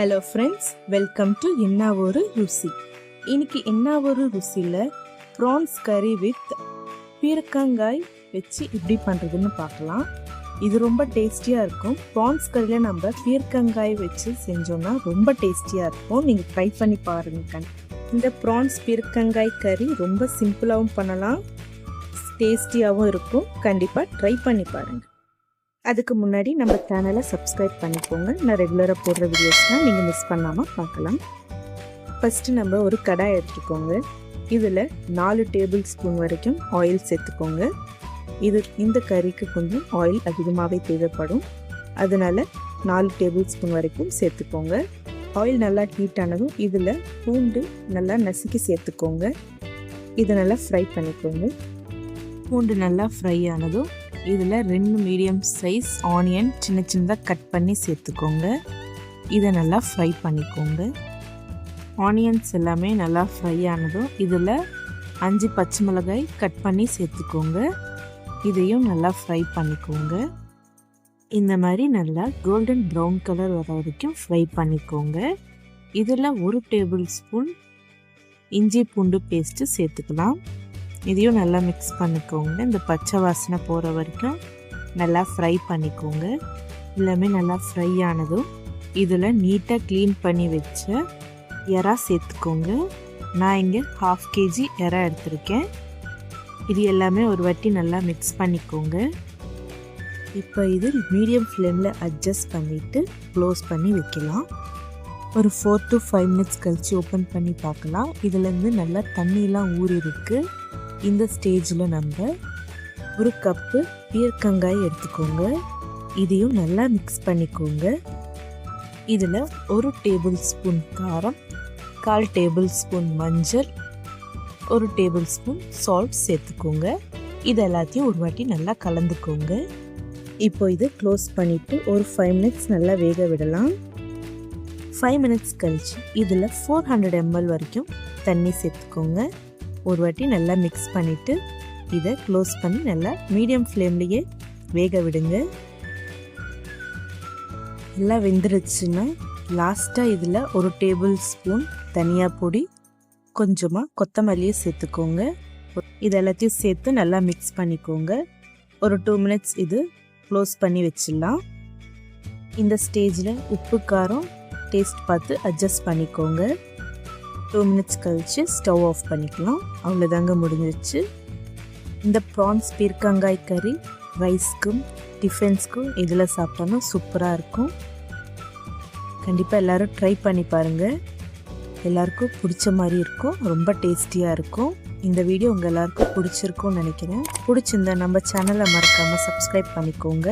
Hello friends welcome to என்ன ஒரு ருசி இன்னைக்கு என்ன ஒரு ருசியில் ப்ரான்ஸ் கறி வித் பீர்க்கங்காய் வச்சு இப்படி பண்ணுறதுன்னு பார்க்கலாம். இது ரொம்ப டேஸ்டியாக இருக்கும். ப்ரான்ஸ் கறியில் நம்ம பீர்க்கங்காய் வச்சு செஞ்சோன்னா ரொம்ப டேஸ்டியாக இருக்கும். நீங்கள் ட்ரை பண்ணி பாருங்க. இந்த ப்ரான்ஸ் பீர்க்கங்காய் கறி ரொம்ப சிம்பிளாகவும் பண்ணலாம். டேஸ்டியாகவும் இருக்கும். கண்டிப்பாக ட்ரை பண்ணி பாருங்கள் அதுக்கு முன்னாடி நம்ம சேனலை சப்ஸ்கிரைப் பண்ணிக்கோங்க. நான் ரெகுலராக போடுற வீடியோஸ்லாம் நீங்கள் மிஸ் பண்ணாமல் பார்க்கலாம். ஃபஸ்ட்டு நம்ம ஒரு கடாய் எடுத்துக்கோங்க. இதில் நாலு டேபிள் ஸ்பூன் வரைக்கும் ஆயில் சேர்த்துக்கோங்க. இது இந்த கறிக்கு கொஞ்சம் ஆயில் அதிகமாகவே தேவைப்படும். அதனால் நாலு டேபிள் ஸ்பூன் வரைக்கும் சேர்த்துக்கோங்க. ஆயில் நல்லா ஹீட் ஆனதும் இதில் பூண்டு நல்லா நசுக்கி சேர்த்துக்கோங்க. இதை நல்லா ஃப்ரை பண்ணிக்கோங்க. பூண்டு நல்லா ஃப்ரை ஆனதும் இதில் ரெண்டு மீடியம் சைஸ் ஆனியன் சின்ன சின்னதாக கட் பண்ணி சேர்த்துக்கோங்க. இதை நல்லா ஃப்ரை பண்ணிக்கோங்க. ஆனியன்ஸ் எல்லாமே நல்லா ஃப்ரை ஆனதும் இதில் அஞ்சு பச்சை மிளகாய் கட் பண்ணி சேர்த்துக்கோங்க. இதையும் நல்லா ஃப்ரை பண்ணிக்கோங்க. இந்த மாதிரி நல்லா கோல்டன் ப்ரௌன் கலர் வர வரைக்கும் ஃப்ரை பண்ணிக்கோங்க. இதில் ஒரு டேபிள் ஸ்பூன் இஞ்சி பூண்டு பேஸ்ட்டு சேர்த்துக்கலாம். இதையும் நல்லா மிக்ஸ் பண்ணிக்கோங்க. இந்த பச்சை வாசனை போகிற வரைக்கும் நல்லா ஃப்ரை பண்ணிக்கோங்க. எல்லாமே நல்லா ஃப்ரை ஆனதும் இதில் நீட்டாக க்ளீன் பண்ணி வச்ச எறா சேர்த்துக்கோங்க. நான் இங்கே ஹாஃப் கேஜி எறா எடுத்திருக்கேன். இது எல்லாமே ஒரு வாட்டி நல்லா மிக்ஸ் பண்ணிக்கோங்க. இப்போ இது மீடியம் ஃப்ளேமில் அட்ஜஸ்ட் பண்ணிவிட்டு க்ளோஸ் பண்ணி வைக்கலாம். ஒரு ஃபோர் டு ஃபைவ் மினிட்ஸ் கழித்து ஓப்பன் பண்ணி பார்க்கலாம். இதுலேருந்து நல்லா தண்ணியெலாம் ஊறி இருக்குது இந்த ஸ்டேஜில் நம்ம ஒரு கப்பு பீர்க்கங்காய் எடுத்துக்கோங்க. இதையும் நல்லா மிக்ஸ் பண்ணிக்கோங்க. இதில் ஒரு டேபிள் ஸ்பூன் காரம் கால் டேபிள் ஸ்பூன் மஞ்சள் ஒரு டேபிள் ஸ்பூன் சால்ட் சேர்த்துக்கோங்க. இது எல்லாத்தையும் ஒரு வாட்டி நல்லா கலந்துக்கோங்க. இப்போ இது க்ளோஸ் பண்ணிவிட்டு ஒரு ஃபைவ் மினிட்ஸ் நல்லா வேக விடலாம். ஃபைவ் மினிட்ஸ் கழித்து இதில் ஃபோர் ஹண்ட்ரட் எம்எல் வரைக்கும் தண்ணி சேர்த்துக்கோங்க. ஒரு வாட்டி நல்லா மிக்ஸ் பண்ணிவிட்டு இதை க்ளோஸ் பண்ணி நல்லா மீடியம் ஃப்ளேம்லேயே வேக விடுங்க. எல்லாம் வெந்துருச்சுன்னா லாஸ்ட்டாக இதில் ஒரு டேபிள் ஸ்பூன் தனியா பொடி கொஞ்சமாக கொத்தமல்லியை சேர்த்துக்கோங்க. இது எல்லாத்தையும் சேர்த்து நல்லா மிக்ஸ் பண்ணிக்கோங்க. ஒரு டூ மினிட்ஸ் இது க்ளோஸ் பண்ணி வச்சிடலாம். இந்த ஸ்டேஜில் உப்பு காரம் டேஸ்ட் பார்த்து அட்ஜஸ்ட் பண்ணிக்கோங்க. டூ மினிட்ஸ் கழித்து ஸ்டவ் ஆஃப் பண்ணிக்கலாம். அவ்வளோதாங்க முடிஞ்சிச்சு இந்த ப்ரான்ஸ் பீர்க்கங்காய் கறி ரைஸ்க்கும் டிஃபன்ஸ்க்கும் இதில் சாப்பிட்டோன்னா சூப்பராக இருக்கும். கண்டிப்பாக எல்லோரும் ட்ரை பண்ணி பாருங்கள் எல்லாருக்கும் பிடிச்ச மாதிரி இருக்கும். ரொம்ப டேஸ்டியாக இருக்கும். இந்த வீடியோ உங்கள் எல்லாருக்கும் பிடிச்சிருக்கும்னு நினைக்கிறேன். பிடிச்சிருந்தா நம்ம சேனலை மறக்காமல் சப்ஸ்கிரைப் பண்ணிக்கோங்க.